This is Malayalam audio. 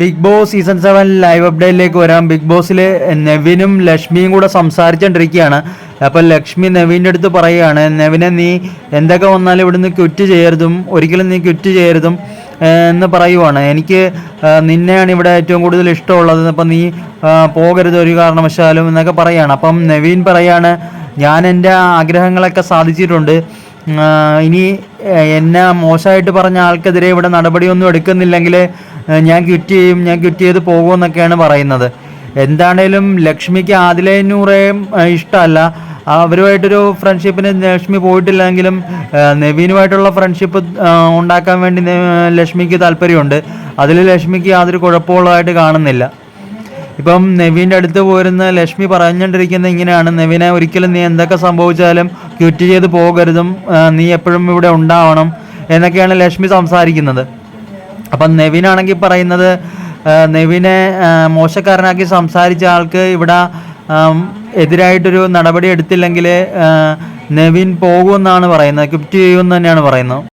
Bigg Boss season seven live അപ്ഡേറ്റിലേക്ക് വരാം. ബിഗ് ബോസിൽ നെവിനും ലക്ഷ്മിയും കൂടെ സംസാരിച്ചുകൊണ്ടിരിക്കുകയാണ് അപ്പോൾ ലക്ഷ്മി നെവിന്റെ അടുത്ത് പറയുകയാണ് നെവിനെ നീ എന്തൊക്കെ വന്നാലും ഇവിടുന്ന് ക്വിറ്റ് ചെയ്യരുതും ഒരിക്കലും നീ ക്വിറ്റ് ചെയ്യരുതും എന്ന് പറയുവാണ്. എനിക്ക് നിന്നെയാണ് ഇവിടെ ഏറ്റവും കൂടുതൽ ഇഷ്ടമുള്ളത്. അപ്പം നീ പോകരുത് ഒരു കാരണവശാലും എന്നൊക്കെ പറയുകയാണ്. അപ്പം നവീൻ പറയാണ് ഞാൻ എന്റെ ആഗ്രഹങ്ങളൊക്കെ സാധിച്ചിട്ടുണ്ട്. ഇനി എന്നെ മോശമായിട്ട് പറഞ്ഞ ആൾക്കെതിരെ ഇവിടെ നടപടിയൊന്നും എടുക്കുന്നില്ലെങ്കിൽ ഞാൻ ക്വിറ്റ് ചെയ്യും ഞാൻ ക്വിറ്റ് ചെയ്ത് പോകുമെന്നൊക്കെയാണ് പറയുന്നത്. എന്താണേലും ലക്ഷ്മിക്ക് ആദിലെ നൂറേയും ഇഷ്ടമല്ല. അവരുമായിട്ടൊരു ഫ്രണ്ട്ഷിപ്പിന് ലക്ഷ്മി പോയിട്ടില്ലെങ്കിലും നവീനുമായിട്ടുള്ള ഫ്രണ്ട്ഷിപ്പ് ഉണ്ടാക്കാൻ വേണ്ടി ലക്ഷ്മിക്ക് താല്പര്യമുണ്ട്. അതിൽ ലക്ഷ്മിക്ക് യാതൊരു കുഴപ്പമുള്ളതായിട്ട് കാണുന്നില്ല. ഇപ്പം നവീന്റെ അടുത്ത് പോരുന്ന ലക്ഷ്മി പറഞ്ഞുകൊണ്ടിരിക്കുന്ന ഇങ്ങനെയാണ്. നവീനെ ഒരിക്കലും നീ എന്തൊക്കെ സംഭവിച്ചാലും ക്വിറ്റ് ചെയ്ത് പോകരുതും നീ എപ്പോഴും ഇവിടെ ഉണ്ടാവണം എന്നൊക്കെയാണ് ലക്ഷ്മി സംസാരിക്കുന്നത്. അപ്പം നെവിനാണെങ്കിൽ പറയുന്നത് നെവിനെ മോശക്കാരനാക്കി സംസാരിച്ച ആൾക്ക് ഇവിടെ എതിരായിട്ടൊരു നടപടി എടുത്തില്ലെങ്കിൽ നെവിൻ പോകുമെന്നാണ് പറയുന്നത് ക്വിറ്റ് ചെയ്യുമെന്ന് തന്നെയാണ് പറയുന്നത്.